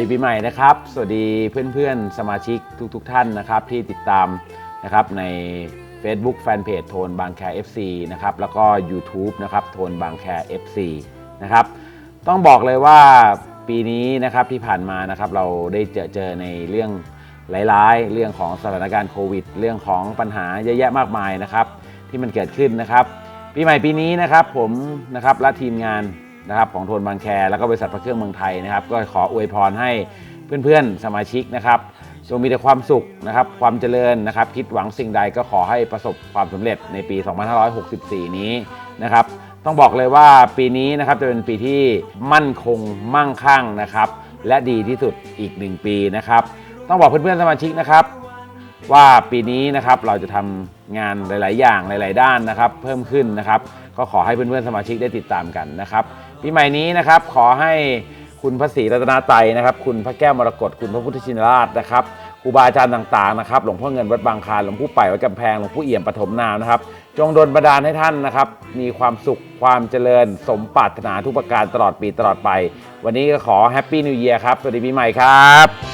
ดีปีใหม่นะครับ สวัสดีเพื่อนๆ สมาชิกทุกๆทท่านนะครับที่ติดตามนะครับใน Facebook Fanpage โทนบางแค FC นะครับแล้วก็ YouTube นะครับโทนบางแค FC นะครับต้องบอกเลยว่าปีนี้นะครับที่ผ่านมานะครับเราได้เจอเจอในเรื่องร้ายๆ เรื่องของสถานการณ์โควิด เรื่องของปัญหาเยอะแยะมากมายนะครับที่มันเกิดขึ้นนะครับ ปีใหม่ปีนี้นะครับผมนะครับและทีมงาน นะครับของโทนบางแค แล้วก็บริษัทพระเครื่องเมืองไทยนะครับ ก็ขออวยพรให้เพื่อนๆ สมาชิกนะครับจงมีแต่ความสุขนะครับ ความเจริญนะครับ คิดหวังสิ่งใดก็ขอให้ประสบความสำเร็จในปี 2564 นี้นะครับ ต้องบอกเลยว่าปีนี้นะครับจะเป็นปีที่มั่นคงมั่งคั่งนะครับ และดีที่สุดอีกหนึ่งปีนะครับ ต้องบอกเพื่อนๆสมาชิกนะครับ ว่าปีนี้นะครับเราจะทำงานหลาย ๆ อย่างหลาย ๆ ด้านนะครับ เพิ่มขึ้นนะครับ ก็ขอให้เพื่อน ๆ สมาชิกได้ติดตามกันนะครับปีใหม่นี้นะครับขอให้คุณพระศรีรัตนตรนะครับ คุณพระแก้วมรกตคุณพระพุทธชินราชนะครับครูบาอาจารย์ต่างๆนะครับหลวงพ่อเงินวัดบางคลานหลวงปู่ไป่วัดกำแพงหลวงปู่เอี่ยมปฐมนามนะครับ จงดลบันดาลให้ท่านนะครับ มีความสุขความเจริญ สมปรารถนาทุกประการตลอดปีตลอดไป วันนี้ก็ขอแฮปปี้นิวเยียร์ครับ สวัสดีปีใหม่ครับ